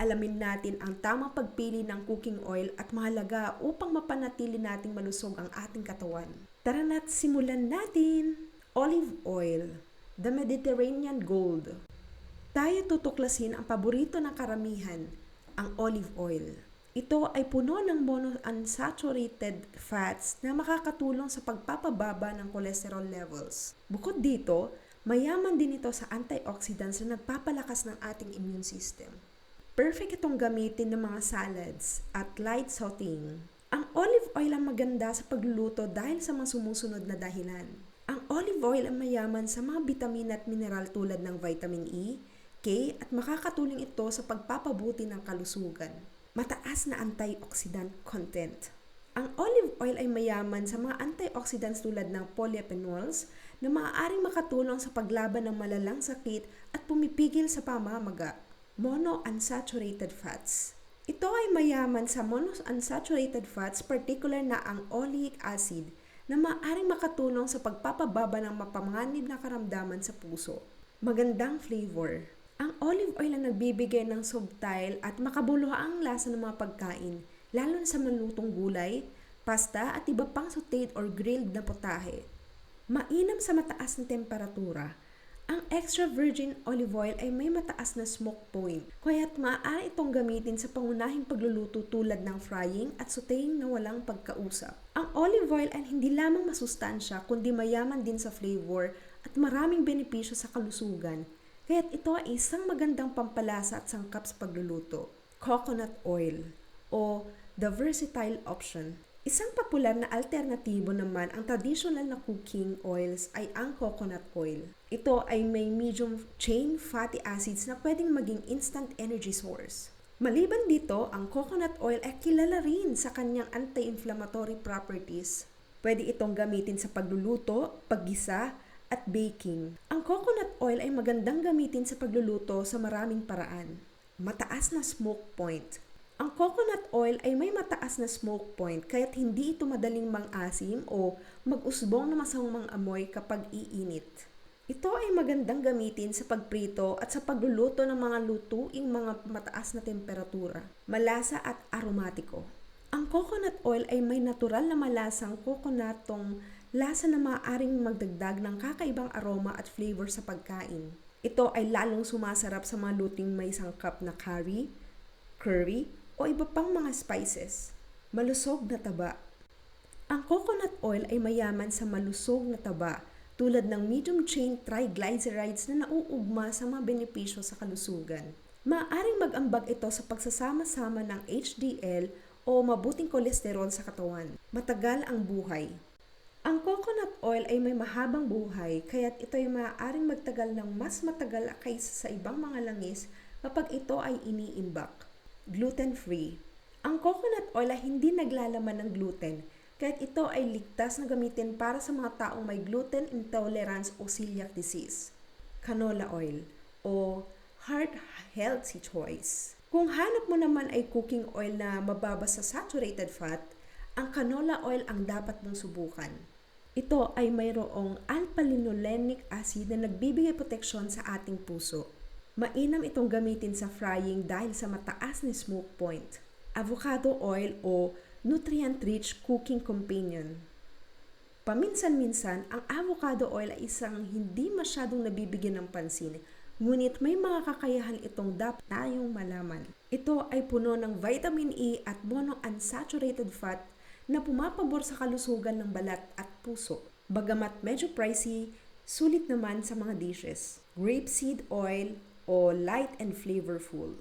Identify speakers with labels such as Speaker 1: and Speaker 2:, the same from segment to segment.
Speaker 1: alamin natin ang tamang pagpili ng cooking oil at mahalaga upang mapanatili nating malusog ang ating katawan. Tara na't simulan natin! Olive oil, the Mediterranean gold. Tayo tutuklasin ang paborito ng karamihan, ang olive oil. Ito ay puno ng monounsaturated fats na makakatulong sa pagpapababa ng cholesterol levels. Bukod dito, mayaman din ito sa antioxidants na nagpapalakas ng ating immune system. Perfect itong gamitin ng mga salads at light sauteing. Ang olive oil ang maganda sa pagluluto dahil sa mga sumusunod na dahilan. Ang olive oil ay mayaman sa mga bitamina at mineral tulad ng vitamin E, K at makakatulong ito sa pagpapabuti ng kalusugan. Mataas na antioxidant content. Ang olive oil ay mayaman sa mga antioxidants tulad ng polyphenols na maaaring makatulong sa paglaban ng malalang sakit at pumipigil sa pamamaga monounsaturated fats. Ito ay mayaman sa monounsaturated fats, particular na ang oleic acid, na maaaring makatulong sa pagpapababa ng mapamanganib na karamdaman sa puso. Magandang flavor. Ang olive oil ang nagbibigay ng subtle at makabuluhaang lasa ng mga pagkain, lalo sa malutong gulay, pasta at iba pang sauteed or grilled na potahe. Mainam sa mataas na temperatura, ang extra virgin olive oil ay may mataas na smoke point, kaya't maaari itong gamitin sa pangunahing pagluluto tulad ng frying at sauteing na walang pagkausap. Ang olive oil ay hindi lamang masustansya kundi mayaman din sa flavor at maraming benepisyo sa kalusugan, kaya't ito ay isang magandang pampalasa at sangkap sa pagluluto. Coconut oil o the versatile option. Isang popular na alternatibo naman ang traditional na cooking oils ay ang coconut oil. Ito ay may medium chain fatty acids na pwedeng maging instant energy source. Maliban dito, ang coconut oil ay kilala rin sa kanyang anti-inflammatory properties. Pwede itong gamitin sa pagluluto, paggisa, at baking. Ang coconut oil ay magandang gamitin sa pagluluto sa maraming paraan. Mataas na smoke point. Ang coconut oil ay may mataas na smoke point kaya't hindi ito madaling mang-asim o mag-usbong na masamang amoy kapag iinit. Ito ay magandang gamitin sa pagprito at sa pagluluto ng mga lutuing mga mataas na temperatura, malasa at aromatiko. Ang coconut oil ay may natural na malasang coconutong lasa na maaaring magdagdag ng kakaibang aroma at flavor sa pagkain. Ito ay lalong sumasarap sa mga luting may sangkap na curry, curry, o iba pang mga spices. Malusog na taba. Ang coconut oil ay mayaman sa malusog na taba tulad ng medium chain triglycerides na nauugma sa mga benepisyo sa kalusugan. Maaaring mag-ambag ito sa pagsasama-sama ng HDL o mabuting kolesterol sa katawan. Matagal ang buhay. Ang coconut oil ay may mahabang buhay, kaya't ito ay maaaring magtagal ng mas matagal kaysa sa ibang mga langis kapag ito ay iniimbak. Gluten-free. Ang coconut oil ay hindi naglalaman ng gluten, kahit ito ay ligtas na gamitin para sa mga taong may gluten intolerance o celiac disease. Canola oil o heart healthy choice. Kung hanap mo naman ay cooking oil na mababa sa saturated fat, ang canola oil ang dapat mong subukan. Ito ay mayroong alpha-linolenic acid na nagbibigay proteksyon sa ating puso. Mainam itong gamitin sa frying dahil sa mataas na smoke point. Avocado oil o nutrient-rich cooking companion. Paminsan-minsan, ang avocado oil ay isang hindi masyadong nabibigyan ng pansin, ngunit may mga kakayahan itong dapat tayong malaman. Ito ay puno ng vitamin E at monounsaturated fat na pumapabor sa kalusugan ng balat at puso. Bagamat medyo pricey, sulit naman sa mga dishes. Grapeseed oil o light and flavorful.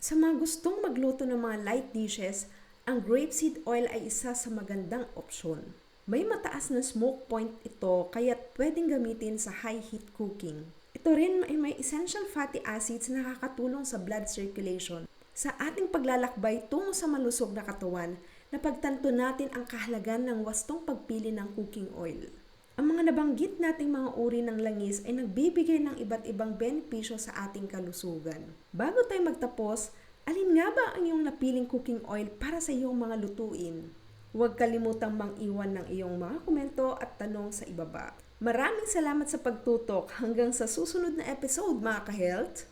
Speaker 1: Sa mga gustong magluto ng mga light dishes, ang grapeseed oil ay isa sa magandang opsyon. May mataas na smoke point ito kaya pwedeng gamitin sa high heat cooking. Ito rin ay may essential fatty acids na nakakatulong sa blood circulation. Sa ating paglalakbay tungo sa malusog na katawan, napagtanto natin ang kahalagan ng wastong pagpili ng cooking oil. Ang mga nabanggit nating mga uri ng langis ay nagbibigay ng iba't ibang benepisyo sa ating kalusugan. Bago tayo magtapos, alin nga ba ang iyong napiling cooking oil para sa iyong mga lutuin? Huwag kalimutang mang-iwan ng iyong mga komento at tanong sa ibaba. Maraming salamat sa pagtutok hanggang sa susunod na episode mga ka-health!